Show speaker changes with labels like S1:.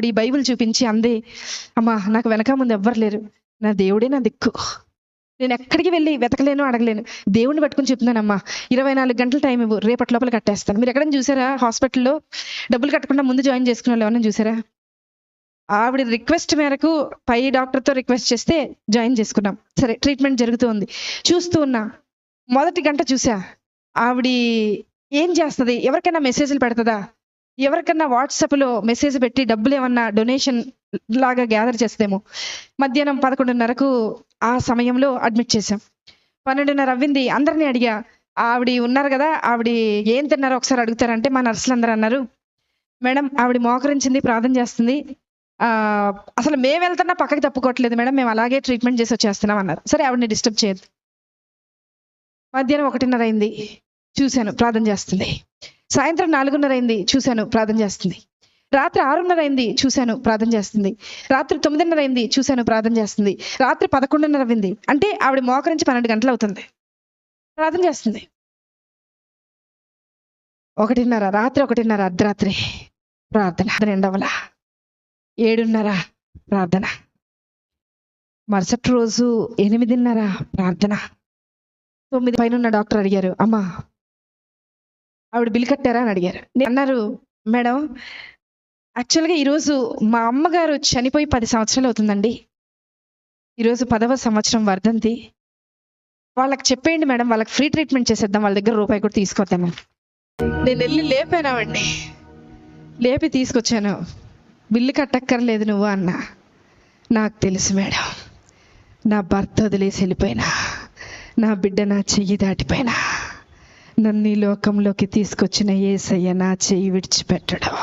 S1: ఆవిడ ఈ బైబిల్ చూపించి అందే అమ్మా నాకు వెనక ముందు ఎవ్వరు లేరు. నా దేవుడే నా దిక్కు. నేను ఎక్కడికి వెళ్ళి వెతకలేను అడగలేను. దేవుడిని పట్టుకుని చెప్తున్నానమ్మా ఇరవై నాలుగు గంటల టైం ఇవ్వు రేపటి లోపల కట్టేస్తాను. మీరు ఎక్కడైనా చూసారా హాస్పిటల్లో డబ్బులు కట్టకుండా ముందు జాయిన్ చేసుకున్న వాళ్ళు ఎవరైనా చూసారా? ఆవిడ రిక్వెస్ట్ మేరకు పై డాక్టర్తో రిక్వెస్ట్ చేస్తే జాయిన్ చేసుకున్నాం. సరే ట్రీట్మెంట్ జరుగుతూ ఉంది. చూస్తూ ఉన్నా మొదటి గంట చూసా ఆవిడ ఏం చేస్తుంది? ఎవరికైనా మెసేజ్లు పెడుతుందా? ఎవరికన్నా వాట్సాప్లో మెసేజ్ పెట్టి డబ్బులు ఏమన్నా డొనేషన్ లాగా గ్యాదర్ చేస్తేమో మధ్యాహ్నం పదకొండున్నరకు ఆ సమయంలో అడ్మిట్ చేశాం. పన్నెండున్నర అవ్వింది. అందరినీ అడిగా ఆవిడ ఉన్నారు కదా ఆవిడ ఏం తిన్నారో ఒకసారి అడుగుతారంటే మా నర్సులు అందరూ అన్నారు మేడం ఆవిడ మోకరించింది ప్రార్థన చేస్తుంది. అసలు మేము వెళ్తున్నా పక్కకి తప్పుకోవట్లేదు మేడం మేము అలాగే ట్రీట్మెంట్ చేసి వచ్చేస్తున్నాం అన్నారు. సరే ఆవిడని డిస్టర్బ్ చేయొద్దు. మధ్యాహ్నం ఒకటిన్నర అయింది. చూశాను ప్రార్థన చేస్తుంది. సాయంత్రం నాలుగున్నర అయింది చూశాను ప్రార్థన చేస్తుంది. రాత్రి ఆరున్నర అయింది చూశాను ప్రార్థన చేస్తుంది. రాత్రి తొమ్మిదిన్నర అయింది చూశాను ప్రార్థన చేస్తుంది. రాత్రి పదకొండున్నర అయింది అంటే ఆవిడ మోకరించి పన్నెండు గంటలు అవుతుంది. ప్రార్థన చేస్తుంది. ఒకటిన్నర రాత్రి ఒకటిన్నర అర్ధరాత్రి ప్రార్థన. రెండవల ఏడున్నర ప్రార్థన. మరుసటి రోజు ఎనిమిదిన్నర ప్రార్థన. తొమ్మిది పైన డాక్టర్ అడిగారు అమ్మా ఆవిడ బిల్ కట్టారా అని అడిగారు. నేను అన్నారు మేడం యాక్చువల్గా ఈరోజు మా అమ్మగారు చనిపోయి పది సంవత్సరాలు అవుతుందండి. ఈరోజు పదవ సంవత్సరం వర్ధంతి. వాళ్ళకి చెప్పేయండి మేడం వాళ్ళకి ఫ్రీ ట్రీట్మెంట్ చేసేద్దాం వాళ్ళ దగ్గర రూపాయి కూడా తీసుకొద్దాము నేను వెళ్ళి లేపానావండి లేపి తీసుకొచ్చాను. బిల్లు కట్టక్కర్లేదు నువ్వు అన్న. నాకు తెలుసు మేడం. నా భర్త వదిలేసి వెళ్ళిపోయినా. నా బిడ్డ నా చెయ్యి దాటిపోయినా. నన్ను ఈ లోకంలోకి తీసుకొచ్చిన ఏసయ్య నా చేయి విడిచిపెట్టడం.